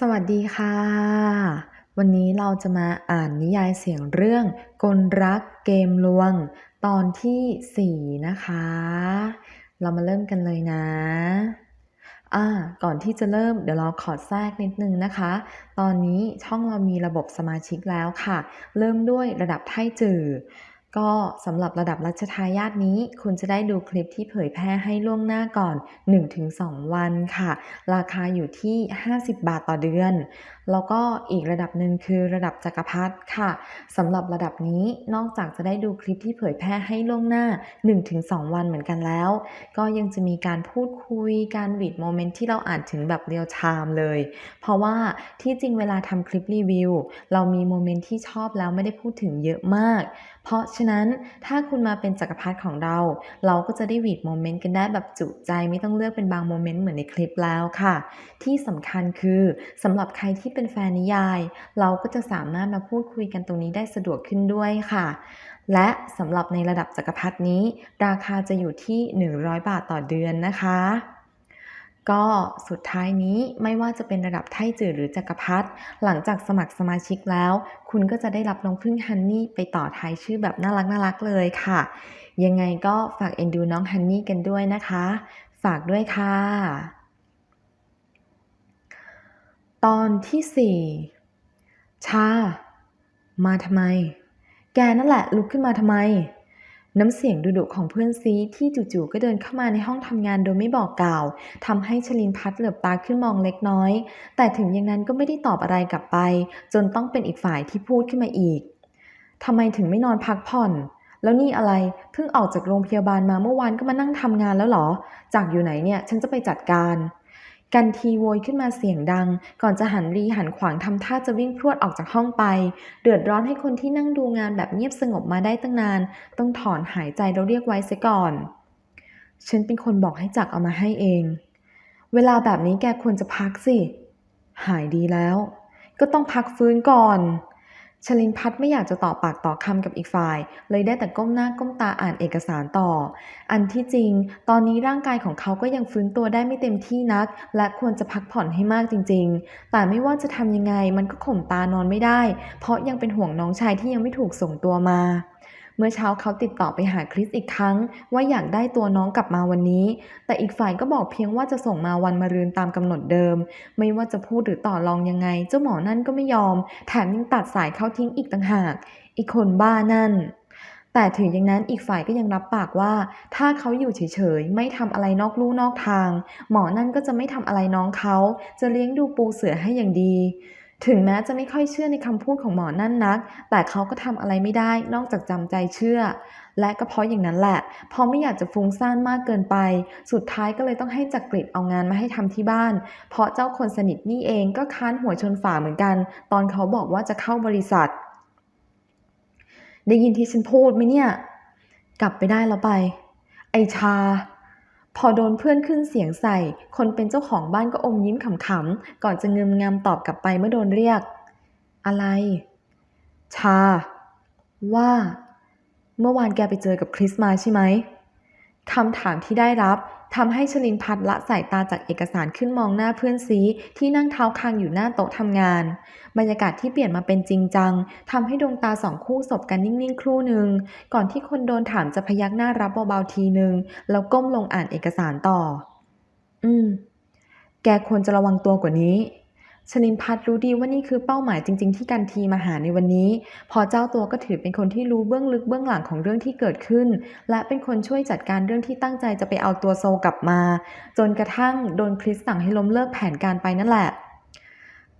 สวัสดีค่ะ วันนี้เราจะมาอ่านนิยายเสียงเรื่องกลรักเกมลวง ตอนที่ 4 นะคะ เรามาเริ่มกันเลยนะอ่าก่อนที่จะเริ่มเดี๋ยวเราขอแทรกนิดนึงนะคะ ตอนนี้ช่องเรามีระบบสมาชิกแล้วค่ะ เริ่มด้วยระดับไทจือ ก็สำหรับระดับรัชทายาทนี้ คุณจะได้ดูคลิปที่เผยแพร่ให้ล่วงหน้าก่อน 1-2 วันค่ะ ราคาอยู่ที่ 50 บาทต่อเดือน แล้วก็อีกระดับหนึ่งคือระดับจักรพรรดิค่ะสำหรับระดับนี้นอกจากจะได้ดูคลิปที่เผยแพร่ให้ล่วงหน้า 1-2 วันเหมือนกันแล้ว ก็ยังจะมีการพูดคุยการวีดโมเมนต์ที่เราอ่านถึงแบบเรียลไทม์เลย เพราะว่าที่จริงเวลาทำคลิปรีวิว เรามีโมเมนต์ที่ชอบแล้วไม่ได้พูดถึงเยอะมาก เพราะฉะนั้นถ้าคุณมาเป็นจักรพรรดิของเรา เราก็จะได้วีดโมเมนต์กันได้แบบจุใจไม่ต้องเลือกเป็นบางโมเมนต์เหมือนในคลิปแล้วค่ะ ที่สำคัญคือสำหรับใครที่เป็นแฟนนิยาย เราก็จะสามารถมาพูดคุยกันตรงนี้ได้สะดวกขึ้นด้วยค่ะและสำหรับในระดับจักรพรรดินี้ ราคาจะอยู่ที่ 100 บาทต่อเดือนนะคะ ก็สุดท้ายนี้ไม่ว่าจะเป็นระดับไทจือหรือจักรพรรดิหลังจากสมัครสมาชิกแล้ว คุณก็จะได้รับน้องพึ่งฮันนี่ไปต่อท้ายชื่อแบบน่ารักน่ารักเลยค่ะ ยังไงก็ฝากเอ็นดูน้องฮันนี่กันด้วยนะคะ ฝากด้วยค่ะ ตอนที่สี่ชา มาทำไม แกนั่นแหละลุกขึ้นมาทำไม น้ำเสียงดุๆของเพื่อนซีที่จู่ๆก็เดินเข้ามาในห้องทำงานโดยไม่บอกกล่าวทำให้ชลินพัฒน์เหลือบตาขึ้นมองเล็กน้อย แต่ถึงอย่างนั้นก็ไม่ได้ตอบอะไรกลับไป จนต้องเป็นอีกฝ่ายที่พูดขึ้นมาอีกทำไมถึงไม่นอนพักผ่อน แล้วนี่อะไรเพิ่งออกจากโรงพยาบาลมาเมื่อวานก็มานั่งทำงานแล้วเหรอ จากอยู่ไหนเนี่ยฉันจะไปจัดการ กันทีโวยขึ้นมาเสียงดัง ก่อนจะหันรีหันขวางทำท่าจะวิ่งพรวดออกจากห้องไป เดือดร้อนให้คนที่นั่งดูงานแบบเงียบสงบมาได้ตั้งนาน ต้องถอนหายใจแล้วเรียกไว้เสียก่อน ฉันเป็นคนบอกให้จักเอามาให้เอง เวลาแบบนี้แกควรจะพักสิ หายดีแล้ว ก็ต้องพักฟื้นก่อน ชลินพัฒน์ไม่อยากจะต่อปากต่อคำกับอีกฝ่าย เลยได้แต่ก้มหน้าก้มตาอ่านเอกสารต่อ อันที่จริง ตอนนี้ร่างกายของเขาก็ยังฟื้นตัวได้ไม่เต็มที่นัก และควรจะพักผ่อนให้มากจริง ๆ แต่ไม่ว่าจะทำยังไงมันก็ข่มตานอนไม่ได้ เพราะยังเป็นห่วงน้องชายที่ยังไม่ถูกส่งตัวมา เมื่อเช้าเขาติดต่อไปหาคริสอีกครั้ง ว่าอยากได้ตัวน้องกลับมาวันนี้ แต่อีกฝ่ายก็บอกเพียงว่าจะส่งมาวันมะรืนตามกำหนดเดิม ไม่ว่าจะพูดหรือต่อรองยังไง เจ้าหมอนั่นก็ไม่ยอม แถมยังตัดสายเขาทิ้งอีกต่างหาก อีกคนบ้านั่นแต่ถึงอย่างนั้นอีกฝ่ายก็ยังรับปากว่า ถ้าเขาอยู่เฉยๆ ไม่ทำอะไรนอกลู่นอกทาง หมอนั่นก็จะไม่ทำอะไรน้องเขา จะเลี้ยงดูปูเสือให้อย่างดี ถึงแม้จะไม่ค่อยเชื่อในคำพูดของหมอนั่นนัก แต่เขาก็ทำอะไรไม่ได้นอกจากจำใจเชื่อ และก็เพราะอย่างนั้นแหละเพราะไม่อยากจะฟุ้งซ่านมากเกินไป สุดท้ายก็เลยต้องให้จักริดเอางานมาให้ทำที่บ้าน เพราะเจ้าคนสนิทนี่เองก็ค้านหัวชนฝาเหมือนกัน ตอนเขาบอกว่าจะเข้าบริษัท ได้ยินที่ฉันพูดไหมเนี่ย กลับไปได้แล้วไป ไอชา พอโดนเพื่อนขึ้นเสียงใส่ คนเป็นเจ้าของบ้านก็อมยิ้มขำๆ ก่อนจะเงืมงามตอบกลับไปเมื่อโดนเรียก อะไร ชา ว่า เมื่อวานแกไปเจอกับคริสมาใช่ไหม คำถามที่ได้รับทำให้ชลินพัฒละสายตาจากเอกสารขึ้นมองหน้าเพื่อนซีที่นั่งเท้าคางอยู่หน้าโต๊ะทำงาน บรรยากาศที่เปลี่ยนมาเป็นจริงจังทำให้ดวงตาสองคู่สบกันนิ่งๆ ครู่หนึ่งก่อนที่คนโดนถามจะพยักหน้ารับเบาๆทีหนึ่งแล้วก้มลงอ่านเอกสารต่อ อืม แกควรจะระวังตัวกว่านี้ ชนินพัฒน์รู้ดีว่านี่คือเป้าหมายจริง ๆ ที่กันทีมาหาในวันนี้ พอเจ้าตัวก็ถือเป็นคนที่รู้เบื้องลึกเบื้องหลังของเรื่องที่เกิดขึ้น และเป็นคนช่วยจัดการเรื่องที่ตั้งใจจะไปเอาตัวโซกลับมา จนกระทั่งโดนคริสสั่งให้ล้มเลิกแผนการไปนั่นแหละ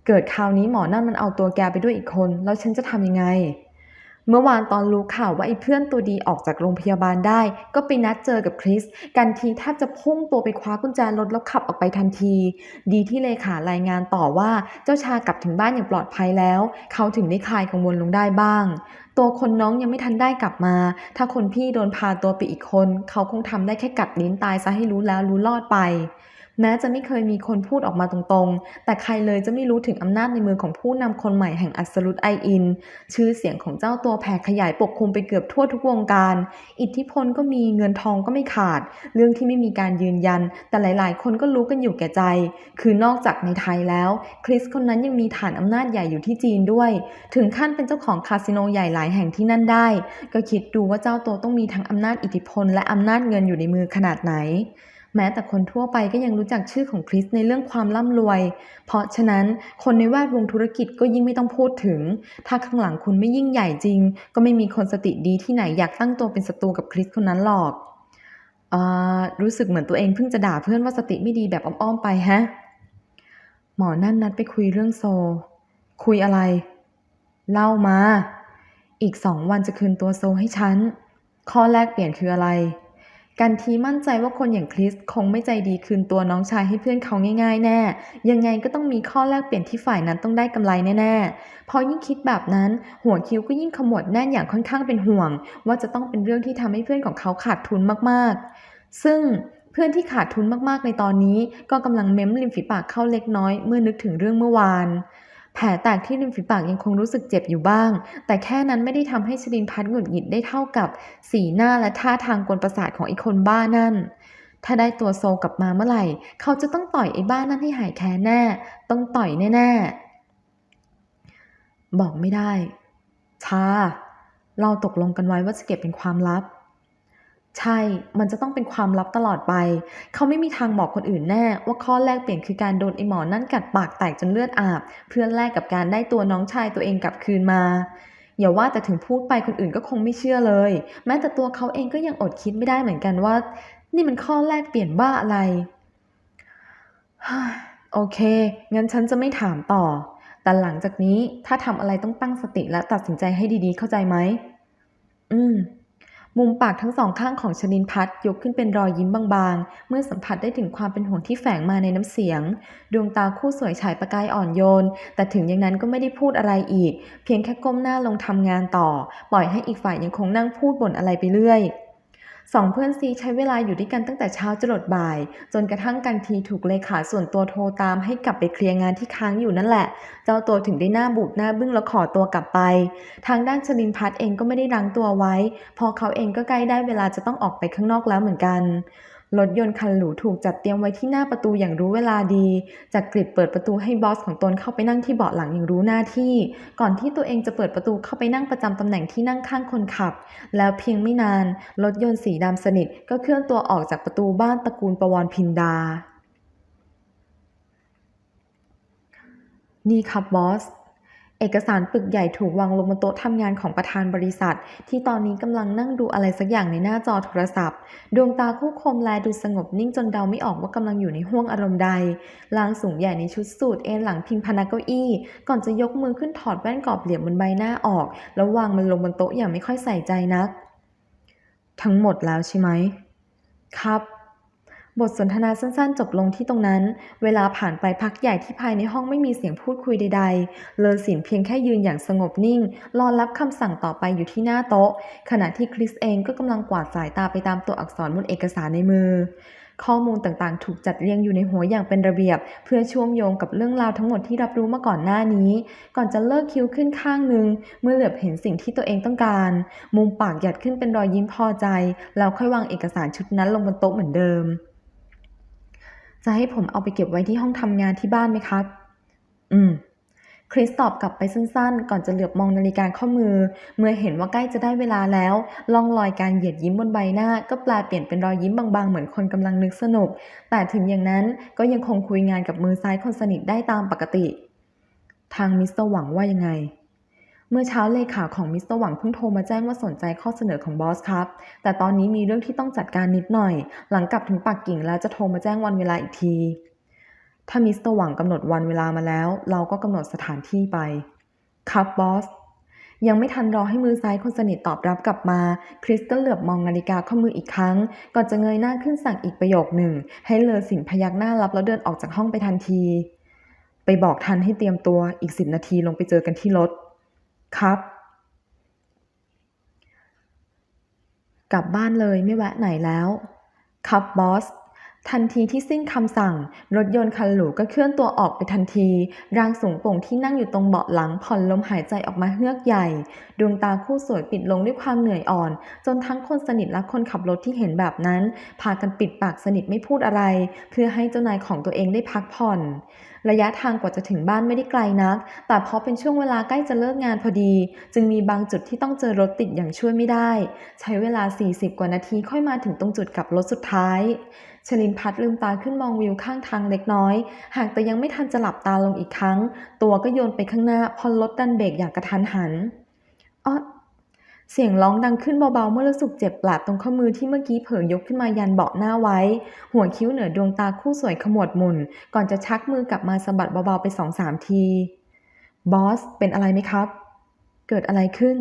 เกิดคราวนี้หมอนั่นมันเอาตัวแกไปด้วยอีกคน แล้วฉันจะทำยังไง เมื่อวานตอนรู้ข่าวว่าไอ้เพื่อนตัวดีออกจากโรงพยาบาลได้ ก็ไปนัดเจอกับคริส กันทีแทบจะพุ่งตัวไปคว้ากุญแจรถแล้วขับออกไปทันที ดีที่เลขารายงานต่อว่าเจ้าชากลับถึงบ้านอย่างปลอดภัยแล้ว เขาถึงได้คลายกังวลลงได้บ้าง ตัวคนน้องยังไม่ทันได้กลับมา ถ้าคนพี่โดนพาตัวไปอีกคน เขาคงทำได้แค่กัดลิ้นตายซะให้รู้แล้วรู้รอดไป แม้จะไม่เคยมีคนพูดออกมาตรงๆ แต่ใครเลยจะไม่รู้ถึงอำนาจในมือของผู้นำคนใหม่แห่งอัสรุตไออิน ชื่อเสียงของเจ้าตัวแผ่ขยายปกคลุมไปเกือบทั่วทุกวงการ อิทธิพลก็มีเงินทองก็ไม่ขาด เรื่องที่ไม่มีการยืนยัน แต่หลายๆ คนก็รู้กันอยู่แก่ใจ คือนอกจากในไทยแล้ว คริสคนนั้นยังมีฐานอำนาจใหญ่อยู่ที่จีนด้วย ถึงขั้นเป็นเจ้าของคาสิโนใหญ่หลายแห่งที่นั่นได้ ก็คิดดูว่าเจ้าตัวต้องมีทั้งอำนาจอิทธิพลและอำนาจเงินอยู่ในมือขนาดไหน แม้แต่คนทั่วไปก็ยังรู้จักชื่อของคริสในเรื่องความร่ำรวย เพราะฉะนั้นคนในแวดวงธุรกิจก็ยิ่งไม่ต้องพูดถึง ถ้าข้างหลังคุณไม่ยิ่งใหญ่จริง ก็ไม่มีคนสติดีที่ไหนอยากตั้งตัวเป็นศัตรูกับคริสคนนั้นหรอกออรู้สึกเหมือนตัวเองเพิ่งจะด่าเพื่อนว่าสติไม่ดีแบบอ้อมๆไปฮะ หมอนั่นนัดไปคุยเรื่องโซ คุยอะไร เล่ามา อีกสองวันจะคืนตัวโซให้ฉัน ข้อแรกเปลี่ยนคืออะไร กันทีมั่นใจว่าคนอย่างคริสคงไม่ใจดีคืนตัวน้องชายให้เพื่อนเขาง่ายๆ แน่ ยังไงก็ต้องมีข้อแลกเปลี่ยนที่ฝ่ายนั้นต้องได้กำไรแน่ๆ พอยิ่งคิดแบบนั้น หัวคิ้วก็ยิ่งขมวดแน่นอย่างค่อนข้างเป็นห่วง ว่าจะต้องเป็นเรื่องที่ทำให้เพื่อนของเขาขาดทุนมากๆ ซึ่งเพื่อนที่ขาดทุนมากๆในตอนนี้ ก็กำลังเม้มริมฝีปากเข้าเล็กน้อย เมื่อนึกถึงเรื่องเมื่อวาน แผลแตกที่ริมฝีปากยังคงรู้สึกเจ็บอยู่บ้าง แต่แค่นั้นไม่ได้ทำให้ชลินพัฒน์หงุดหงิดได้เท่ากับ สีหน้าและท่าทางกวนประสาทของไอ้คนบ้านั่น ถ้าได้ตัวโซกลับมาเมื่อไหร่ เขาจะต้องต่อยไอ้บ้านั่นให้หายแค้นแน่ ต้องต่อยแน่ๆ บอกไม่ได้ชาเราตกลงกันไว้ว่าจะเก็บเป็นความลับ ใช่ มันจะต้องเป็นความลับตลอดไป เขาไม่มีทางบอกคนอื่นแน่ ว่าข้อแรกเปลี่ยนคือการโดนไอหมอนั่นกัดปากแตกจนเลือดอาบ เพื่อแลกกับการได้ตัวน้องชายตัวเองกลับคืนมาอย่าว่าแต่ถึงพูดไปคนอื่นก็คงไม่เชื่อเลย แม้แต่ตัวเขาเองก็ยังอดคิดไม่ได้เหมือนกันว่า นี่มันข้อแรกเปลี่ยนบ้าอะไร โอเค งั้นฉันจะไม่ถามต่อ แต่หลังจากนี้ถ้าทำอะไรต้องตั้งสติและตัดสินใจให้ดีๆเข้าใจไหม อืม มุมปากทั้งสองข้างของชนินพัฒน์ยกขึ้นเป็นรอยยิ้มบางๆ เมื่อสัมผัสได้ถึงความเป็นห่วงที่แฝงมาในน้ำเสียง ดวงตาคู่สวยฉายประกายอ่อนโยน แต่ถึงอย่างนั้นก็ไม่ได้พูดอะไรอีก เพียงแค่ก้มหน้าลงทำงานต่อ ปล่อยให้อีกฝ่ายยังคงนั่งพูดบ่นอะไรไปเรื่อย สองเพื่อนซีใช้เวลาอยู่ด้วยกันตั้งแต่เช้าจรดบ่าย จนกระทั่งกันทีถูกเลขาส่วนตัวโทรตามให้กลับไปเคลียร์งานที่ค้างอยู่นั่นแหละ เจ้าตัวถึงได้หน้าบูดหน้าบึ้งแล้วขอตัวกลับไป ทางด้านชลินพัฒเองก็ไม่ได้รั้งตัวไว้ พอเขาเองก็ใกล้ได้เวลาจะต้องออกไปข้างนอกแล้วเหมือนกัน รถยนต์คันหรูถูกจัดเตรียมไว้ที่หน้าประตูอย่างรู้เวลาดีจากกริดเปิดประตูให้บอสของตนเข้าไปนั่งที่เบาะหลังอย่างรู้หน้าที่ ก่อนที่ตัวเองจะเปิดประตูเข้าไปนั่งประจำตำแหน่งที่นั่งข้างคนขับ แล้วเพียงไม่นาน รถยนต์สีดำสนิทก็เคลื่อนตัวออกจากประตูบ้านตระกูลประวรพินดา นี่ครับบอส อกสารปึกใหญ่ถูกวางลงบนโต๊ะทำงานของประธานบริษัท ที่ตอนนี้กำลังนั่งดูอะไรสักอย่างในหน้าจอโทรศัพท์ ดวงตาคู่คมแลดูสงบนิ่งจนเดาไม่ออกว่ากำลังอยู่ในห้วงอารมณ์ใด ลางสูงใหญ่ในชุดสูทเอนหลังพิงพนักเก้าอี้ ก่อนจะยกมือขึ้นถอดแว่นกรอบเหลี่ยมบนใบหน้าออก แล้ววางมันลงบนโต๊ะอย่างไม่ค่อยใส่ใจนัก ทั้งหมดแล้วใช่ไหม ครับ บทสนทนาสั้นๆ จบลงที่ตรงนั้น เวลาผ่านไปพักใหญ่ที่ภายในห้องไม่มีเสียงพูดคุยใดๆ เลอสินเพียงแค่ยืนอย่างสงบนิ่ง รอรับคำสั่งต่อไปอยู่ที่หน้าโต๊ะ ขณะที่คริสเองก็กำลังกวาดสายตาไปตามตัวอักษรบนเอกสารในมือ ข้อมูลต่างๆ ถูกจัดเรียงอยู่ในหัวอย่างเป็นระเบียบ เพื่อเชื่อมโยงกับเรื่องราวทั้งหมดที่รับรู้มาก่อนหน้านี้ ก่อนจะเลิกคิ้วขึ้นข้างหนึ่งเมื่อเหลือบเห็นสิ่งที่ตัวเองต้องการ มุมปากหยัดขึ้นเป็นรอยยิ้มพอใจ แล้วค่อยวางเอกสารชุดนั้นลงบนโต๊ะเหมือนเดิม จะให้ผมเอาไปเก็บไว้ที่ห้องทำงานที่บ้านไหมครับ อืม คริสตอบกลับไปสั้นๆ ก่อนจะเหลือบมองนาฬิกาข้อมือ เมื่อเห็นว่าใกล้จะได้เวลาแล้ว ล่องรอยการเหยียดยิ้มบนใบหน้า ก็แปลเปลี่ยนเป็นรอยยิ้มบางๆ เหมือนคนกำลังนึกสนุก แต่ถึงอย่างนั้นก็ยังคงคุยงานกับมือซ้ายคนสนิทได้ตามปกติ ทางมิสเตอร์หวังว่ายังไง มื่อเช้าเลขาของมิสเตอร์หวังเพิ่งโทรมาแจ้งว่าสนใจข้อเสนอของบอสครับ แต่ตอนนี้มีเรื่องที่ต้องจัดการนิดหน่อย หลังกลับถึงปักกิ่งแล้วจะโทรมาแจ้งวันเวลาอีกที ถ้ามิสเตอร์หวังกำหนดวันเวลามาแล้ว เราก็กำหนดสถานที่ไป ครับบอส ยังไม่ทันรอให้มือซ้ายคนสนิทตอบรับกลับมา คริสก็เหลือบมองนาฬิกาข้อมืออีกครั้ง ก่อนจะเงยหน้าขึ้นสั่งอีกประโยคหนึ่ง ให้เลอสินพยักหน้ารับแล้วเดินออกจากห้องไปทันที ไปบอกทันให้เตรียมตัวอีกสิบนาทีลงไปเจอกันที่รถ ครับ กลับบ้านเลยไม่แวะไหนแล้ว ครับบอส ทันทีที่สิ้นคำสั่ง รถยนต์คันหรูก็เคลื่อนตัวออกไปทันที ร่างสูงโปร่งที่นั่งอยู่ตรงเบาะหลังผ่อนลมหายใจออกมาเฮือกใหญ่ ดวงตาคู่สวยปิดลงด้วยความเหนื่อยอ่อน จนทั้งคนสนิทและคนขับรถที่เห็นแบบนั้น พากันปิดปากสนิทไม่พูดอะไร เพื่อให้เจ้านายของตัวเองได้พักผ่อน ระยะทางกว่าจะถึงบ้านไม่ได้ไกลนัก แต่เพราะเป็นช่วงเวลาใกล้จะเลิกงานพอดี จึงมีบางจุดที่ต้องเจอรถติดอย่างช่วยไม่ได้ ใช้เวลา 40 กว่านาทีค่อยมาถึงตรงจุดกลับรถสุดท้าย ชลินพัฒน์ลืมตาขึ้นมองวิวข้างทางเล็กน้อย หากแต่ยังไม่ทันจะหลับตาลงอีกครั้ง ตัวก็โยนไปข้างหน้าพอรถดันเบรกอย่างกระทันหันอ๊อเสียงร้องดังขึ้นเบาๆ เมื่อรู้สึกเจ็บแปลบตรงข้อมือที่เมื่อกี้เผลอยกขึ้นมายันเบาะหน้าไว้ หัวคิ้วเหนือดวงตาคู่สวยขมวดหมุน ก่อนจะชักมือกลับมาสะบัดเบาๆไปสองสามที บอส เป็นอะไรไหมครับ เกิดอะไรขึ้น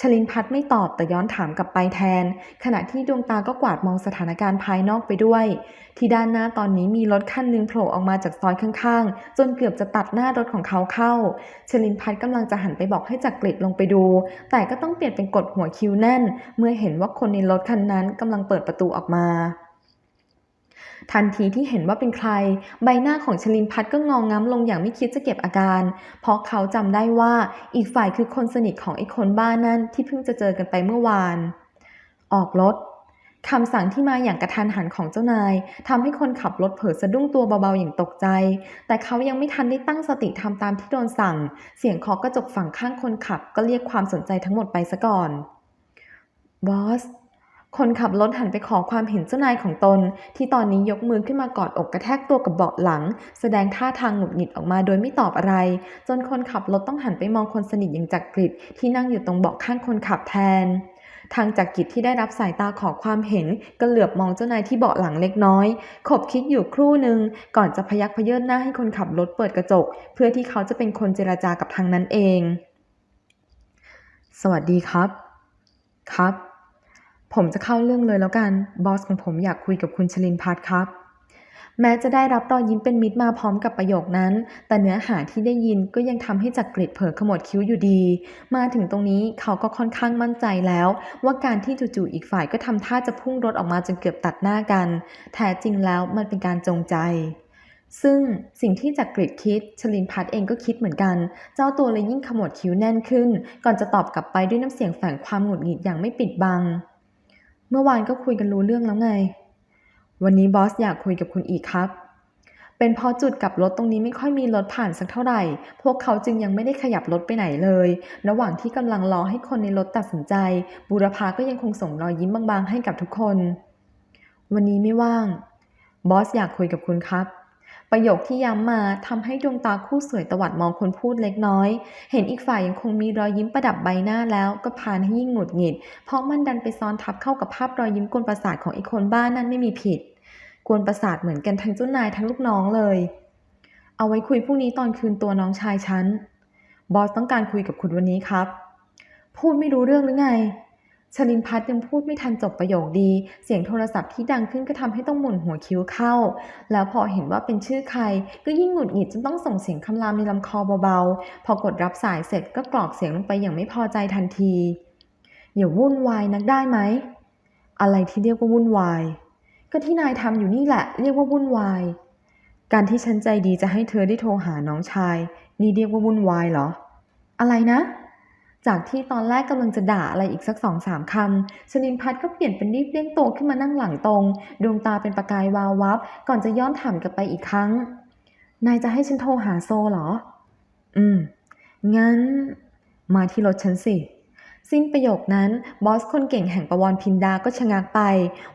ชลินพัฒน์ไม่ตอบแต่ย้อนถามกลับไปแทน ขณะที่ดวงตาก็กวาดมองสถานการณ์ภายนอกไปด้วย ที่ด้านหน้าตอนนี้มีรถคันหนึ่งโผล่ออกมาจากซอยข้างๆ จนเกือบจะตัดหน้ารถของเขาเข้า ชลินพัฒน์กำลังจะหันไปบอกให้จักกริดลงไปดู แต่ก็ต้องเปลี่ยนเป็นกดหัวคิ้วแน่น เมื่อเห็นว่าคนในรถคันนั้นกำลังเปิดประตูออกมา ทันทีที่เห็นว่าเป็นใคร ใบหน้าของชลินพัฒก็งองง้ำลงอย่างไม่คิดจะเก็บอาการ เพราะเขาจำได้ว่าอีกฝ่ายคือคนสนิทของไอ้คนบ้านั่นที่เพิ่งจะเจอกันไปเมื่อวาน ออกรถคำสั่งที่มาอย่างกระทันหันของเจ้านายทำให้คนขับรถเผลอสะดุ้งตัวเบาๆอย่างตกใจ แต่เขายังไม่ทันได้ตั้งสติทำตามที่โดนสั่ง เสียงเคาะกระจกฝั่งข้างคนขับก็เรียกความสนใจทั้งหมดไปซะก่อน บอส คนขับรถหันไปขอความเห็นเจ้านายของตน ที่ตอนนี้ยกมือขึ้นมากอดอกกระแทกตัวกับเบาะหลัง แสดงท่าทางหงุดหงิดออกมาโดยไม่ตอบอะไร จนคนขับรถต้องหันไปมองคนสนิทอย่างจักริดที่นั่งอยู่ตรงเบาะข้างคนขับแทน ทางจักริดที่ได้รับสายตาขอความเห็นก็เหลือบมองเจ้านายที่เบาะหลังเล็กน้อย ขบคิดอยู่ครู่หนึ่งก่อนจะพยักพเยินหน้าให้คนขับรถเปิดกระจก เพื่อที่เขาจะเป็นคนเจรจากับทางนั้นเอง สวัสดีครับ ครับ ผมจะเข้าเรื่องเลยแล้วกัน บอสของผมอยากคุยกับคุณชลินพัฒน์ครับ แม้จะได้รับรอยยิ้มเป็นมิตรมาพร้อมกับประโยคนั้น แต่เนื้อหาที่ได้ยินก็ยังทำให้จักกริดเผลอขมวดคิ้วอยู่ดี มาถึงตรงนี้เขาก็ค่อนข้างมั่นใจแล้ว ว่าการที่จู่ๆอีกฝ่ายก็ทำท่าจะพุ่งรถออกมาจนเกือบตัดหน้ากัน แท้จริงแล้วมันเป็นการจงใจซึ่งสิ่งที่จักกริดคิด ชลินพัฒเองก็คิดเหมือนกัน เจ้าตัวเลยยิ่งขมวดคิ้วแน่นขึ้น ก่อนจะตอบกลับไปด้วยน้ำเสียงแฝงความหงุดหงิดอย่างไม่ปิดบัง เมื่อวานก็คุยกันรู้เรื่องแล้วไง วันนี้บอสอยากคุยกับคุณอีกครับ เป็นเพราะจุดกลับรถตรงนี้ไม่ค่อยมีรถผ่านสักเท่าไหร่ พวกเขาจึงยังไม่ได้ขยับรถไปไหนเลย ระหว่างที่กำลังรอให้คนในรถตัดสินใจ บูรพาก็ยังคงส่งรอยยิ้มบางๆ ให้กับทุกคน วันนี้ไม่ว่าง บอสอยากคุยกับคุณครับ ประโยคที่ย้ำมาทำให้ดวงตาคู่สวยตวัดมองคนพูดเล็กน้อย เห็นอีกฝ่ายยังคงมีรอยยิ้มประดับใบหน้าแล้วก็พานให้ยิ่งหงุดหงิด เพราะมันดันไปซ้อนทับเข้ากับภาพรอยยิ้มกวนประสาทของไอ้คนบ้านนั่นไม่มีผิด กวนประสาทเหมือนกันทั้งเจ้านายทั้งลูกน้องเลย เอาไว้คุยพรุ่งนี้ตอนคืนตัวน้องชายฉันบอสต้องการคุยกับคุณวันนี้ครับ พูดไม่รู้เรื่องหรือไง ชลินพัฒน์ยังพูดไม่ทันจบประโยคดี เสียงโทรศัพท์ที่ดังขึ้นก็ทำให้ต้องหมุนหัวคิ้วเข้า แล้วพอเห็นว่าเป็นชื่อใคร ก็ยิ่งหงุดหงิดจนต้องส่งเสียงคำรามในลำคอเบาๆ พอกดรับสายเสร็จก็กรอกเสียงลงไปอย่างไม่พอใจทันที อย่าวุ่นวายนักได้ไหม อะไรที่เรียกว่าวุ่นวาย ก็ที่นายทำอยู่นี่แหละเรียกว่าวุ่นวาย การที่ฉันใจดีจะให้เธอได้โทรหาน้องชาย นี่เรียกว่าวุ่นวายเหรอ อะไรนะ จากที่ตอนแรกกำลังจะด่าอะไรอีกสักสองสามคำชนินพัฒน์ก็เปลี่ยนเป็นรีบเลี้ยงโตขึ้นมานั่งหลังตรง ดวงตาเป็นประกายวาววับ ก่อนจะย้อนถามกลับไปอีกครั้ง นายจะให้ฉันโทรหาโซเหรอ อืม งั้น มาที่รถฉันสิ สิ้นประโยคนั้นบอสคนเก่งแห่งประวรพินดาก็ชะงักไป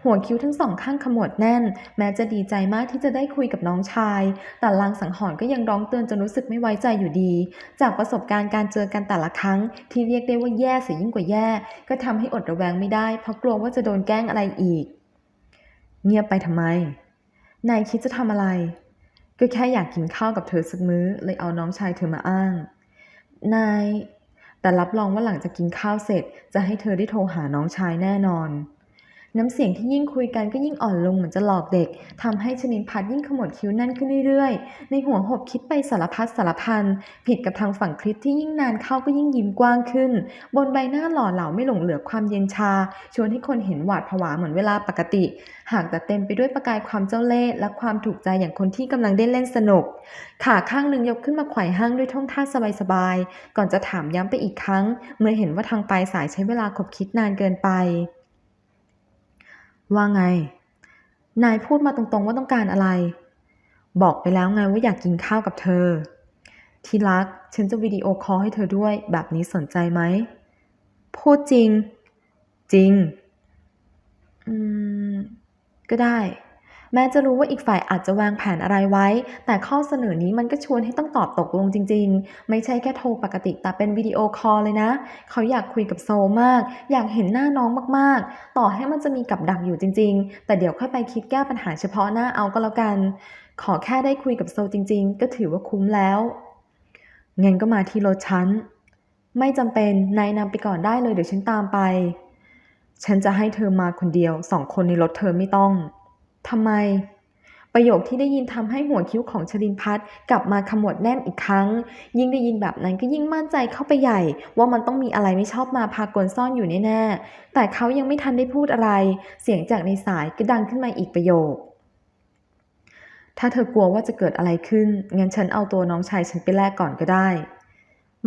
หัวคิ้วทั้งสองข้างขมวดแน่น แม้จะดีใจมากที่จะได้คุยกับน้องชาย แต่ลางสังหรณ์ก็ยังร้องเตือนจนรู้สึกไม่ไว้ใจอยู่ดี จากประสบการณ์การเจอกันแต่ละครั้ง ที่เรียกได้ว่าแย่เสียยิ่งกว่าแย่ ก็ทำให้อดระแวงไม่ได้ เพราะกลัวว่าจะโดนแกล้งอะไรอีก เงียบไปทำไมนายคิดจะทำอะไร ก็แค่อยากกินข้าวกับเธอสักมื้อ เลยเอาน้องชายเธอมาอ้าง นาย แต่รับรองว่าหลังจากกินข้าวเสร็จจะให้เธอได้โทรหาน้องชายแน่นอน น้ำเสียงที่ยิ่งคุยกันก็ยิ่งอ่อนลงเหมือนจะหลอกเด็กทำให้ชนินพัฒน์ยิ่งขมวดคิ้วแน่นขึ้นเรื่อยๆ ในหัวหบคิดไปสารพัดสารพัน ผิดกับทางฝั่งคริสที่ยิ่งนานเข้าก็ยิ่งยิ้มกว้างขึ้น บนใบหน้าหล่อเหลาไม่หลงเหลือความเย็นชา ชวนให้คนเห็นหวาดผวาเหมือนเวลาปกติ หากแต่เต็มไปด้วยประกายความเจ้าเล่ห์และความถูกใจอย่างคนที่กำลังได้เล่นสนุก ขาข้างหนึ่งยกขึ้นมาไขว่ห้างด้วยท่องท่าสบายๆ ก่อนจะถามย้ำไปอีกครั้ง เมื่อเห็นว่าทางปลายสายใช้เวลาคบคิดนานเกินไป ว่าไง นายพูดมาตรงๆว่าต้องการอะไร บอกไปแล้วไงว่าอยากกินข้าวกับเธอ ที่รัก ฉันจะวิดีโอคอลให้เธอด้วย แบบนี้สนใจไหม พูดจริง จริง อืม ก็ได้ แม้จะรู้ว่าอีกฝ่ายอาจจะวางแผนอะไรไว้ แต่ข้อเสนอนี้มันก็ชวนให้ต้องตอบตกลงจริง ๆ ไม่ใช่แค่โทรปกติแต่เป็นวิดีโอคอลเลยนะ เขาอยากคุยกับโซมาก อยากเห็นหน้าน้องมากๆ ต่อให้มันจะมีกับดักอยู่จริง ๆ แต่เดี๋ยวค่อยไปคิดแก้ปัญหาเฉพาะหน้าเอาก็แล้วกัน ขอแค่ได้คุยกับโซจริง ๆ ก็ถือว่าคุ้มแล้วเงั้นก็มาที่รถฉันไม่จำเป็นนายนำไปก่อนได้เลยเดี๋ยวฉันตามไป ฉันจะให้เธอมาคนเดียวสองคนในรถเธอไม่ต้อง ทำไม ประโยคที่ได้ยินทำให้หัวคิ้วของชลินพัฒกลับมาขมวดแน่นอีกครั้ง ยิ่งได้ยินแบบนั้นก็ยิ่งมั่นใจเข้าไปใหญ่ ว่ามันต้องมีอะไรไม่ชอบมาพากลซ่อนอยู่แน่ๆแต่เขายังไม่ทันได้พูดอะไร เสียงจากในสายก็ดังขึ้นมาอีกประโยคถ้าเธอกลัวว่าจะเกิดอะไรขึ้น งั้นฉันเอาตัวน้องชายฉันไปแลกก่อนก็ได้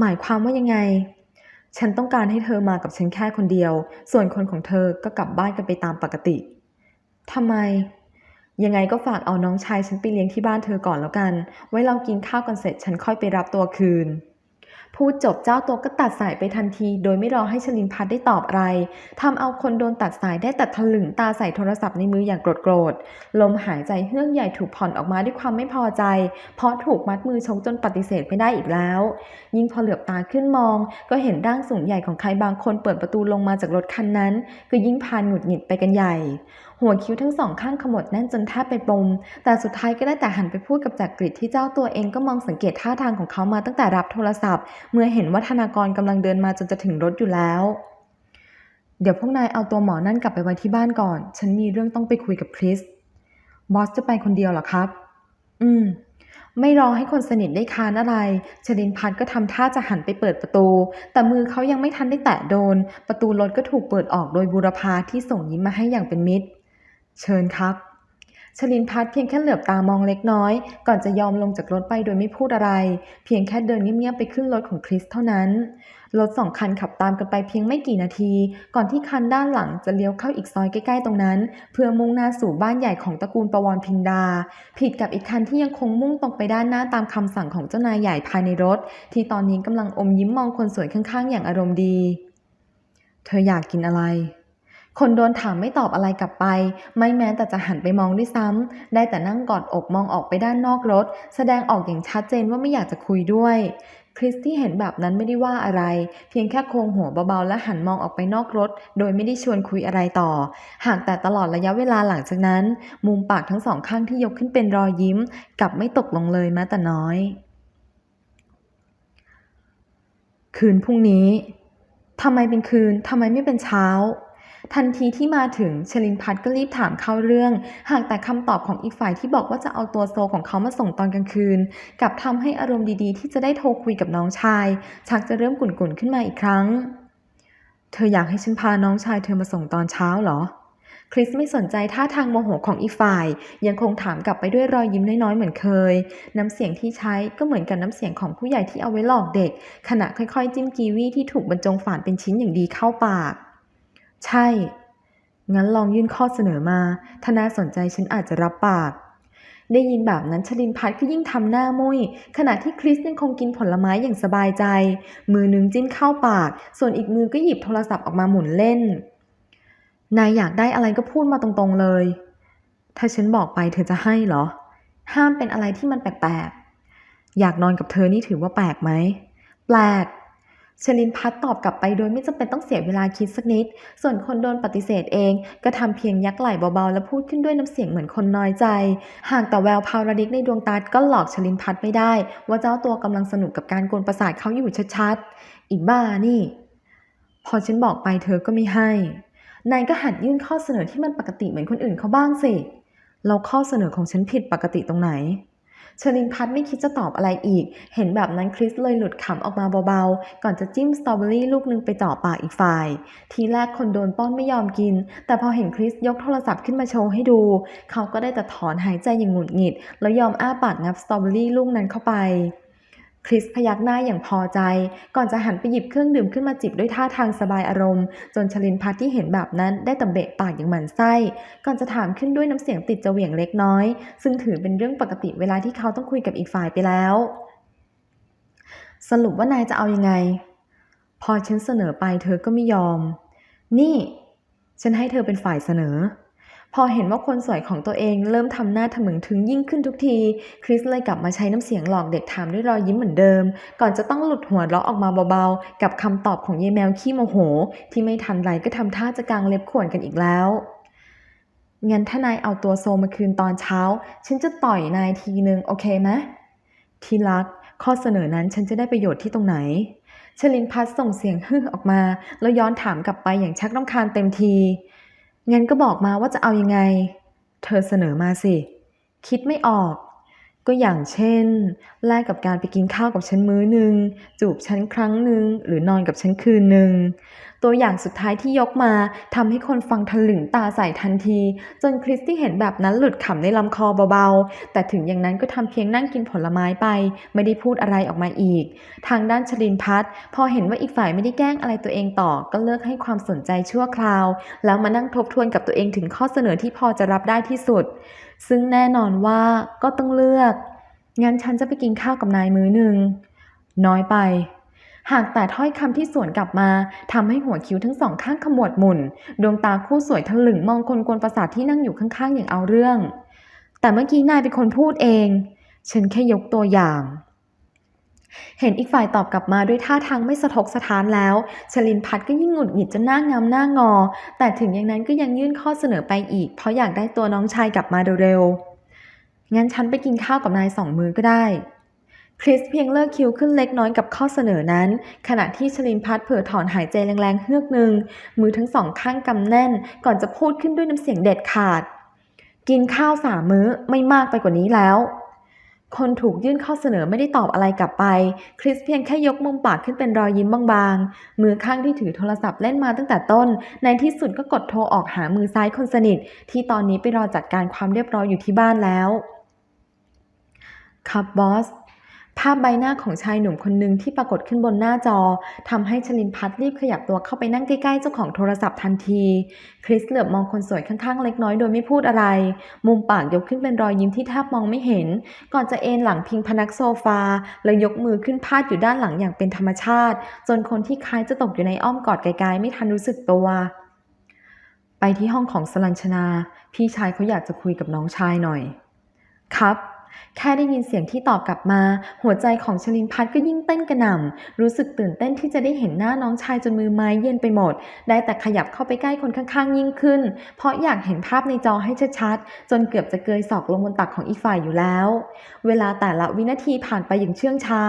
หมายความว่ายังไง ฉันต้องการให้เธอมากับฉันแค่คนเดียว ส่วนคนของเธอก็กลับบ้านกันไปตามปกติ ทำไม ยังไงก็ฝากเอาน้องชายฉันไปเลี้ยงที่บ้านเธอก่อนแล้วกัน ไว้เรากินข้าวกันเสร็จฉันค่อยไปรับตัวคืน พูดจบเจ้าตัวก็ตัดสายไปทันที โดยไม่รอให้ชลินพัฒได้ตอบอะไรทำเอาคนโดนตัดสายได้แต่ทะลึงตาใส่โทรศัพท์ในมืออย่างโกรธๆ ลมหายใจเฮือกใหญ่ถูกผ่อนออกมาด้วยความไม่พอใจ เพราะถูกมัดมือชกจนปฏิเสธไม่ได้อีกแล้ว ยิ่งพอเหลือบตาขึ้นมอง ก็เห็นร่างสูงใหญ่ของใครบางคนเปิดประตูลงมาจากรถคันนั้น ก็ยิ่งพานหงุดหงิดไปกันใหญ่หัวคิ้วทั้งสองข้างขมวดแน่นจนแทบไปปม แต่สุดท้ายก็ได้แต่หันไปพูดกับจักริดที่เจ้าตัวเองก็มองสังเกตท่าทางของเขามาตั้งแต่รับโทรศัพท์ เมื่อเห็นว่าธนากรกำลังเดินมาจนจะถึงรถอยู่แล้ว เดี๋ยวพวกนายเอาตัวหมอนั่นกลับไปไว้ที่บ้านก่อน ฉันมีเรื่องต้องไปคุยกับคริส บอสจะไปคนเดียวเหรอครับ อืมไม่รอให้คนสนิทได้ค้านอะไรชลินพัฒน์ก็ทำท่าจะหันไปเปิดประตู แต่มือเขายังไม่ทันได้แตะโดน ประตูรถก็ถูกเปิดออกโดยบูรพาที่ส่งยิ้มมาให้อย่างเป็นมิตร เชิญครับชลินพัฒเพียงแค่เหลือบตามองเล็กน้อย ก่อนจะยอมลงจากรถไปโดยไม่พูดอะไร เพียงแค่เดินเงียบๆไปขึ้นรถของคริสเท่านั้น รถสองคันขับตามกันไปเพียงไม่กี่นาที ก่อนที่คันด้านหลังจะเลี้ยวเข้าอีกซอยใกล้ๆตรงนั้น เพื่อมุ่งหน้าสู่บ้านใหญ่ของตระกูลประวรพินดา ผิดกับอีกคันที่ยังคงมุ่งตรงไปด้านหน้าตามคำสั่งของเจ้านายใหญ่ภายในรถ ที่ตอนนี้กำลังอมยิ้มมองคนสวยข้างๆ อย่างอารมณ์ดี เธออยากกินอะไร คนโดนถามไม่ตอบอะไรกลับไป ไม่แม้แต่จะหันไปมองด้วยซ้ำได้แต่นั่งกอดอกมองออกไปด้านนอกรถ แสดงออกอย่างชัดเจนว่าไม่อยากจะคุยด้วยคริสที่เห็นแบบนั้นไม่ได้ว่าอะไร เพียงแค่โค้งหัวเบาๆ และหันมองออกไปนอกรถ โดยไม่ได้ชวนคุยอะไรต่อ หากแต่ตลอดระยะเวลาหลังจากนั้น มุมปากทั้งสองข้างที่ยกขึ้นเป็นรอยยิ้มกลับไม่ตกลงเลยแม้แต่น้อย คืนพรุ่งนี้ทำไมเป็นคืนทำไมไม่เป็นเช้า ทันทีที่มาถึงชลินพัฒก็รีบถามเข้าเรื่อง หากแต่คำตอบของอีกฝ่ายที่บอกว่าจะเอาตัวโซของเขามาส่งตอนกลางคืนกลับทำให้อารมณ์ดีๆ ที่จะได้โทรคุยกับน้องชาย ชักจะเริ่มกุ่นๆขึ้นมาอีกครั้ง เธออยากให้ฉันพาน้องชายเธอมาส่งตอนเช้าเหรอคริสไม่สนใจท่าทางโมโหของอีกฝ่าย ยังคงถามกลับไปด้วยรอยยิ้มน้อยๆเหมือนเคย น้ำเสียงที่ใช้ก็เหมือนกับน้ำเสียงของผู้ใหญ่ที่เอาไว้หลอกเด็ก ขณะค่อยๆ จิ้มกีวีที่ถูกบรรจงฝานเป็นชิ้นอย่างดีเข้าปาก ใช่ งั้นลองยื่นข้อเสนอมา ถ้าน่าสนใจฉันอาจจะรับปาก ได้ยินแบบนั้นชลินพัฒน์ก็ยิ่งทำหน้ามุยขณะที่คริสยังคงกินผลไม้อย่างสบายใจ มือหนึงจิ้มเข้าปาก ส่วนอีกมือก็หยิบโทรศัพท์ออกมาหมุนเล่น นายอยากได้อะไรก็พูดมาตรงๆเลย ถ้าฉันบอกไปเธอจะให้เหรอ ห้ามเป็นอะไรที่มันแปลกๆ อยากนอนกับเธอนี่ถือว่าแปลกไหม แปลก ชลินพัฒน์ตอบกลับไปโดยไม่จำเป็นต้องเสียเวลาคิดสักนิด ส่วนคนโดนปฏิเสธเอง ก็ทำเพียงยักไหล่เบาๆ และพูดขึ้นด้วยน้ำเสียงเหมือนคนน้อยใจ หากแต่แววพาวรดิกในดวงตาก็หลอกชลินพัฒน์ไม่ได้ ว่าเจ้าตัวกำลังสนุกกับการกวนประสาทเขาอยู่ชัดๆ อีบ้านี่ พอฉันบอกไปเธอก็ไม่ให้ นายก็หัดยื่นข้อเสนอที่มันปกติเหมือนคนอื่นเขาบ้างสิแล้วข้อเสนอของฉันผิดปกติตรงไหน ชลินพัทไม่คิดจะตอบอะไรอีก เห็นแบบนั้นคริสเลยหลุดขำออกมาเบาๆ ก่อนจะจิ้มสตรอเบอรี่ลูกหนึงไปจ่อปากอีกฝ่าย ทีแรกคนโดนป้อนไม่ยอมกิน แต่พอเห็นคริสยกโทรศัพท์ขึ้นมาโชว์ให้ดู เขาก็ได้แต่ถอนหายใจอย่างหงุดหงิด แล้วยอมอ้าปากงับสตรอเบอรี่ลูกนั้นเข้าไป คริสพยักหน้าอย่างพอใจ ก่อนจะหันไปหยิบเครื่องดื่มขึ้นมาจิบด้วยท่าทางสบายอารมณ์ จนชลินพัทที่เห็นแบบนั้นได้ต่เบะปากอย่างหมันไส้ ก่อนจะถามขึ้นด้วยน้ำเสียงติดจะเหวี่ยงเล็กน้อย ซึ่งถือเป็นเรื่องปกติเวลาที่เขาต้องคุยกับอีกฝ่ายไปแล้ว สรุปว่านายจะเอายังไง พอฉันเสนอไปเธอก็ไม่ยอม นี่ ฉันให้เธอเป็นฝ่ายเสนอ พอเห็นว่าคนสวยของตัวเองเริ่มทำหน้าทะมึงถึงยิ่งขึ้นทุกที คริสเลยกลับมาใช้น้ำเสียงหลอกเด็กถามด้วยรอยยิ้มเหมือนเดิม ก่อนจะต้องหลุดหัวเราะออกมาเบาๆ กับคำตอบของยายแมวขี้โมโห ที่ไม่ทันไรก็ทำท่าจะกางเล็บข่วนกันอีกแล้วงั้นถ้านายเอาตัวโซมาคืนตอนเช้า ฉันจะต่อยนายทีนึงโอเคไหมที่รัก ข้อเสนอนั้นฉันจะได้ประโยชน์ที่ตรงไหนชลินพัฒส่งเสียงฮึ่ออกมา แล้วย้อนถามกลับไปอย่างชักรำคาญเต็มที งั้นก็บอกมาว่าจะเอายังไง เธอเสนอมาสิ คิดไม่ออก ก็อย่างเช่น แลกกับการไปกินข้าวกับฉันมื้อหนึ่งจูบฉันครั้งหนึ่งหรือนอนกับฉันคืนหนึ่ง ตัวอย่างสุดท้ายที่ยกมาทำให้คนฟังทะลึงตาใส่ทันที จนคริสที่เห็นแบบนั้นหลุดขำในลำคอเบาๆ แต่ถึงอย่างนั้นก็ทำเพียงนั่งกินผลไม้ไป ไม่ได้พูดอะไรออกมาอีก ทางด้านชลินพัฒพอเห็นว่าอีกฝ่ายไม่ได้แกล้งอะไรตัวเองต่อ ก็เลิกให้ความสนใจชั่วคราว แล้วมานั่งทบทวนกับตัวเองถึงข้อเสนอที่พอจะรับได้ที่สุด ซึ่งแน่นอนว่าก็ต้องเลือก งั้นฉันจะไปกินข้าวกับนายมื้อหนึ่งน้อยไป หากแต่ถ้อยคำที่สวนกลับมาทำให้หัวคิ้วทั้งสองข้างขมวดหมุน ดวงตาคู่สวยทะลึงมองคนกวนประสาทที่นั่งอยู่ข้างๆ อย่างเอาเรื่อง แต่เมื่อกี้นายเป็นคนพูดเอง ฉันแค่ยกตัวอย่าง เห็นอีกฝ่ายตอบกลับมาด้วยท่าทางไม่สะทกสะท้านแล้ว ชลินพัฒน์ก็ยิ่งหงุดหงิดจนหน้างามหน้างอ แต่ถึงอย่างนั้นก็ยังยื่นข้อเสนอไปอีก เพราะอยากได้ตัวน้องชายกลับมาเร็วๆงั้นฉันไปกินข้าวกับนายสองมือก็ได้ คริสเพียงเลิกคิ้วขึ้นเล็กน้อยกับข้อเสนอนั้น ขณะที่ชลินพัฒเผอถอนหายใจแรงๆเฮือกหนึ่งมือทั้งสองข้างกำแน่น ก่อนจะพูดขึ้นด้วยน้ำเสียงเด็ดขาด กินข้าวสามมื้อไม่มากไปกว่านี้แล้ว คนถูกยื่นข้อเสนอไม่ได้ตอบอะไรกลับไป คริสเพียงแค่ยกมุมปากขึ้นเป็นรอยยิ้มบางๆ มือข้างที่ถือโทรศัพท์เล่นมาตั้งแต่ต้น ในที่สุดก็กดโทรออกหามือซ้ายคนสนิท ที่ตอนนี้ไปรอจัดการความเรียบร้อยอยู่ที่บ้านแล้ว ครับบอส ภาพใบหน้าของชายหนุ่มคนหนึ่งที่ปรากฏขึ้นบนหน้าจอทำให้ชลินพัฒน์รีบขยับตัวเข้าไปนั่งใกล้ๆเจ้าของโทรศัพท์ทันที คริสเหลือบมองคนสวยข้างๆเล็กน้อยโดยไม่พูดอะไร มุมปากยกขึ้นเป็นรอยยิ้มที่แทบมองไม่เห็น ก่อนจะเอนหลังพิงพนักโซฟา แล้วยกมือขึ้นพาดอยู่ด้านหลังอย่างเป็นธรรมชาติ จนคนที่คล้ายจะตกอยู่ในอ้อมกอดไกลๆไม่ทันรู้สึกตัว ไปที่ห้องของสลัญชนา พี่ชายเขาอยากจะคุยกับน้องชายหน่อย ครับ แค่ได้ยินเสียงที่ตอบกลับมา หัวใจของชลินพัฒก็ยิ่งเต้นกระหน่ำ รู้สึกตื่นเต้นที่จะได้เห็นหน้าน้องชายจนมือไม้เย็นไปหมด ได้แต่ขยับเข้าไปใกล้คนข้างๆยิ่งขึ้น เพราะอยากเห็นภาพในจอให้ชัดๆ จนเกือบจะเกยศอกลงบนตักของอีกฝ่ายอยู่แล้ว เวลาแต่ละวินาทีผ่านไปอย่างเชื่องช้า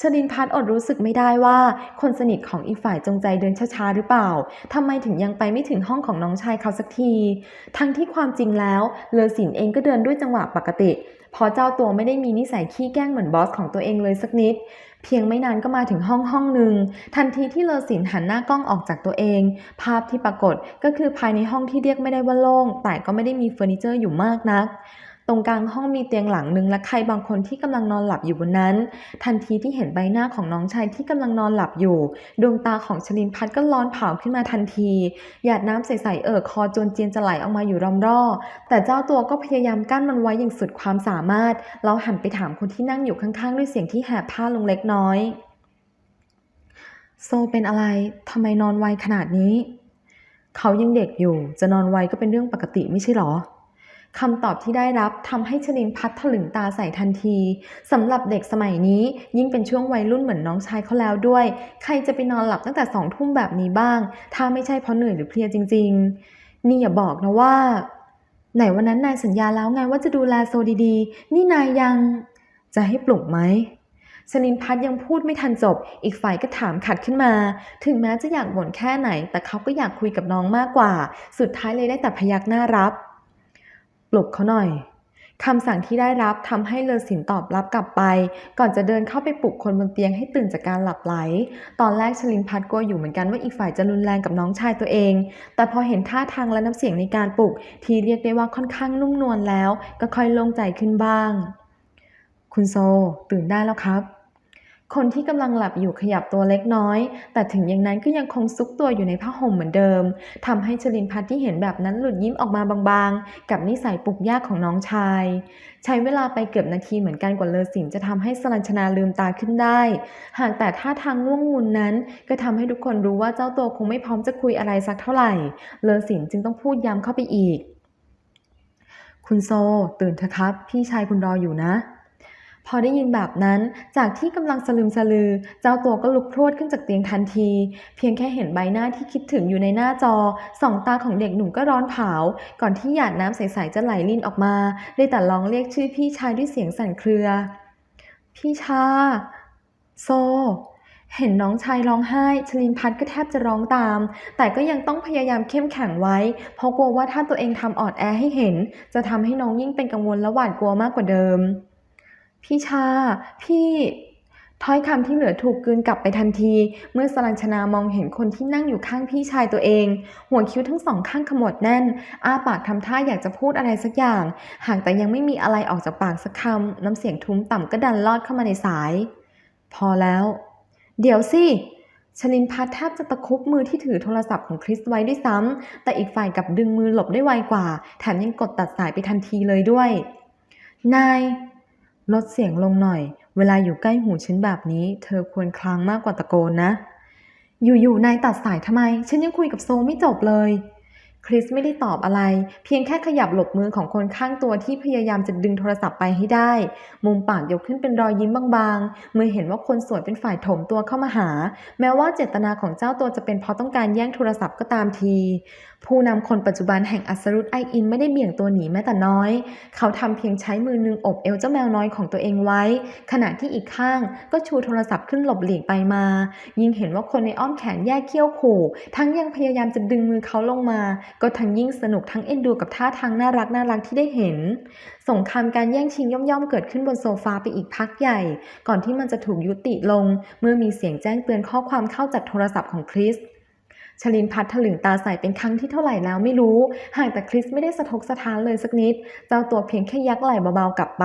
ชลินพัฒอดรู้สึกไม่ได้ว่า คนสนิทของอีกฝ่ายจงใจเดินช้าๆหรือเปล่าทำไมถึงยังไปไม่ถึงห้องของน้องชายเขาสักที ทั้งที่ความจริงแล้ว เลอสินเองก็เดินด้วยจังหวะปกติ พอเจ้าตัวไม่ได้มีนิสัยขี้แกล้งเหมือนบอสของตัวเองเลยสักนิด เพียงไม่นานก็มาถึงห้องห้องหนึ่ง ทันทีที่เลอสินหันหน้ากล้องออกจากตัวเอง ภาพที่ปรากฏก็คือภายในห้องที่เรียกไม่ได้ว่าโล่ง แต่ก็ไม่ได้มีเฟอร์นิเจอร์อยู่มากนัก ตรงกลางห้องมีเตียงหลังหนึ่งและใครบางคนที่กำลังนอนหลับอยู่บนนั้น ทันทีที่เห็นใบหน้าของน้องชายที่กำลังนอนหลับอยู่ ดวงตาของชลินพัฒก็ร้อนเผาขึ้นมาทันที หยาดน้ำใสๆเอ่อคอจนเจียนจะไหลออกมาอยู่รอมรอแต่เจ้าตัวก็พยายามกั้นมันไว้อย่างสุดความสามารถ แล้วหันไปถามคนที่นั่งอยู่ข้างๆ ด้วยเสียงที่แหบผ้าลงเล็กน้อย โซเป็นอะไรทำไมนอนไวขนาดนี้ เขายังเด็กอยู่ จะนอนไวก็เป็นเรื่องปกติไม่ใช่หรอ คำตอบที่ได้รับทำให้ชลินพัดถลึงตาใส่ทันทีสำหรับเด็กสมัยนี้ยิ่งเป็นช่วงวัยรุ่นเหมือนน้องชายเขาแล้วด้วย ใครจะไปนอนหลับตั้งแต่สองทุ่มแบบนี้บ้าง ถ้าไม่ใช่เพราะเหนื่อยหรือเพลียจริง ๆ นี่อย่าบอกนะว่า ไหนวันนั้นนายสัญญาแล้วไงว่าจะดูแลโซดีๆ นี่นายยังจะให้ปลุกไหมชลินพัฒน์ยังพูดไม่ทันจบ อีกฝ่ายก็ถามขัดขึ้นมา ถึงแม้จะอยากบ่นแค่ไหน แต่เขาก็อยากคุยกับน้องมากกว่า สุดท้ายเลยได้แต่พยักหน้ารับ ปลุกเขาหน่อยคำสั่งที่ได้รับทำให้เลอสินตอบรับกลับไป ก่อนจะเดินเข้าไปปลุกคนบนเตียงให้ตื่นจากการหลับไหล ตอนแรกชลินพัฒน์กลัวอยู่เหมือนกันว่าอีกฝ่ายจะรุนแรงกับน้องชายตัวเอง แต่พอเห็นท่าทางและน้ำเสียงในการปลุก ที่เรียกได้ว่าค่อนข้างนุ่มนวลแล้ว ก็ค่อยโล่งใจขึ้นบ้าง คุณโซ ตื่นได้แล้วครับ คนที่กำลังหลับอยู่ขยับตัวเล็กน้อย แต่ถึงอย่างนั้นก็ยังคงซุกตัวอยู่ในผ้าห่มเหมือนเดิมทำให้ชลินพัฒน์ที่เห็นแบบนั้นหลุดยิ้มออกมาบางๆ กับนิสัยปลุกยากของน้องชาย ใช้เวลาไปเกือบนาทีเหมือนกันกว่าเลอสิงจะทำให้สลัญชนาลืมตาขึ้นได้ หากแต่ท่าทางง่วงงุนนั้น ก็ทำให้ทุกคนรู้ว่าเจ้าตัวคงไม่พร้อมจะคุยอะไรสักเท่าไหร่ เลอสิงจึงต้องพูดย้ำเข้าไปอีก คุณโซ ตื่นเถอะครับ พี่ชายคุณรออยู่นะ พอได้ยินแบบนั้น จากที่กำลังสลืมสลือ เจ้าตัวก็ลุกพรดขึ้นจากเตียงทันที เพียงแค่เห็นใบหน้าที่คิดถึงอยู่ในหน้าจอ สองตาของเด็กหนุ่มก็ร้อนเผา ก่อนที่หยาดน้ำใสๆจะไหลลินออกมาได้แต่ร้องเรียกชื่อพี่ชายด้วยเสียงสั่นเครือ พี่ชา โซ เห็นน้องชายร้องไห้ ชลินพัฒน์ก็แทบจะร้องตาม แต่ก็ยังต้องพยายามเข้มแข็งไว้ เพราะกลัวว่าถ้าตัวเองทำออนแอให้เห็น จะทำให้น้องยิ่งเป็นกังวลและหวาดกลัวมากกว่าเดิม พี่ชา พี่ถ้อยคำที่เหลือถูกกืนกลับไปทันที เมื่อสลัญชนามองเห็นคนที่นั่งอยู่ข้างพี่ชายตัวเอง หัวคิ้วทั้งสองข้างขมวดแน่น อ้าปากทำท่าอยากจะพูดอะไรสักอย่าง หากแต่ยังไม่มีอะไรออกจากปากสักคำน้ำเสียงทุ้มต่ำก็ดันลอดเข้ามาในสาย พอแล้ว เดี๋ยวสิชลินพัฒแทบจะตะคุบมือที่ถือโทรศัพท์ของคริสไว้ด้วยซ้ำแต่อีกฝ่ายกลับดึงมือหลบได้ไวกว่า แถมยังกดตัดสายไปทันทีเลยด้วย นาย ลดเสียงลงหน่อย เวลาอยู่ใกล้หูฉันแบบนี้ เธอควรคลางมากกว่าตะโกนนะ อยู่ๆนายตัดสายทำไม ฉันยังคุยกับโซไม่จบเลย คริสไม่ได้ตอบอะไร เพียงแค่ขยับหลบมือของคนข้างตัวที่พยายามจะดึงโทรศัพท์ไปให้ได้ มุมปากยกขึ้นเป็นรอยยิ้มบางๆ เมื่อเห็นว่าคนสวยเป็นฝ่ายถมตัวเข้ามาหา แม้ว่าเจตนาของเจ้าตัวจะเป็นเพราะต้องการแย่งโทรศัพท์ก็ตามที ผู้นำคนปัจจุบันแห่งอัสรุตไออินไม่ได้เบี่ยงตัวหนีแม้แต่น้อย เขาทำเพียงใช้มือหนึงอบเอวเจ้าแมวน้อยของตัวเองไว้ ขณะที่อีกข้างก็ชูโทรศัพท์ขึ้นหลบหลีกไปมา ยิ่งเห็นว่าคนในอ้อมแขนแยกเขี้ยวขู่ ทั้งยังพยายามจะดึงมือเขาลงมาก็ทั้งยิ่งสนุกทั้งเอ็นดูกับท่าทางน่ารักน่ารักที่ได้เห็น สงครามการแย่งชิงย่อมๆ เกิดขึ้นบนโซฟาไปอีกพักใหญ่ ก่อนที่มันจะถูกยุติลง เมื่อมีเสียงแจ้งเตือนข้อความเข้าจากโทรศัพท์ของคริส ชลินพัฒน์ถลึงตาใส่เป็นครั้งที่เท่าไหร่แล้วไม่รู้ หากแต่คริสไม่ได้สะทกสะท้านเลยสักนิด เจ้าตัวเพียงแค่ยักไหล่เบาๆกลับไป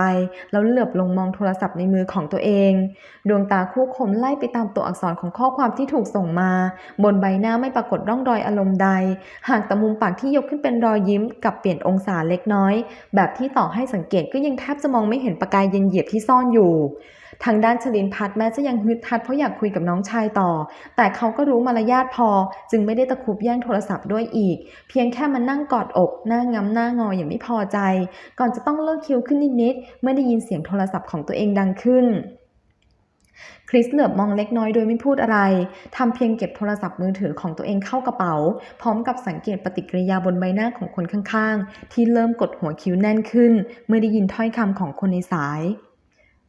แล้วเหลือบลงมองโทรศัพท์ในมือของตัวเอง ดวงตาคู่คมไล่ไปตามตัวอักษรของข้อความที่ถูกส่งมา บนใบหน้าไม่ปรากฏร่องรอยอารมณ์ใด หากแต่มุมปากที่ยกขึ้นเป็นรอยยิ้มกับเปลี่ยนองศาเล็กน้อย แบบที่ต่อให้สังเกตก็ยังแทบจะมองไม่เห็นประกายเย็นเหยียบที่ซ่อนอยู่ ทางด้านชลินพัฒแม้จะยังฮึดฮัดเพราะอยากคุยกับน้องชายต่อ แต่เขาก็รู้มารยาทพอ จึงไม่ได้ตะคุบแย่งโทรศัพท์ด้วยอีก เพียงแค่มานั่งกอดอกหน้างำหน้างออย่างไม่พอใจ ก่อนจะต้องเลิกคิ้วขึ้นนิดๆเมื่อได้ยินเสียงโทรศัพท์ของตัวเองดังขึ้นคริสเหลือบมองเล็กน้อยโดยไม่พูดอะไรทำเพียงเก็บโทรศัพท์มือถือของตัวเองเข้ากระเป๋า พร้อมกับสังเกตปฏิกิริยาบนใบหน้าของคนข้างๆ ที่เริ่มกดหัวคิ้วแน่นขึ้น เมื่อได้ยินถ้อยคำของคนในสาย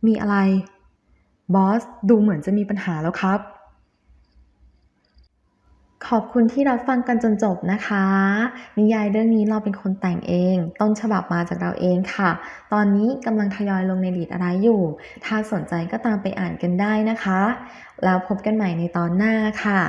มีอะไร บอส ดูเหมือนจะมีปัญหาแล้วครับ ขอบคุณที่รับฟังกันจนจบนะคะ นิยายเรื่องนี้เราเป็นคนแต่งเอง ต้นฉบับมาจากเราเองค่ะ ตอนนี้กำลังทยอยลงในลีดอะไรอยู่ ถ้าสนใจก็ตามไปอ่านกันได้นะคะ แล้วพบกันใหม่ในตอนหน้าค่ะ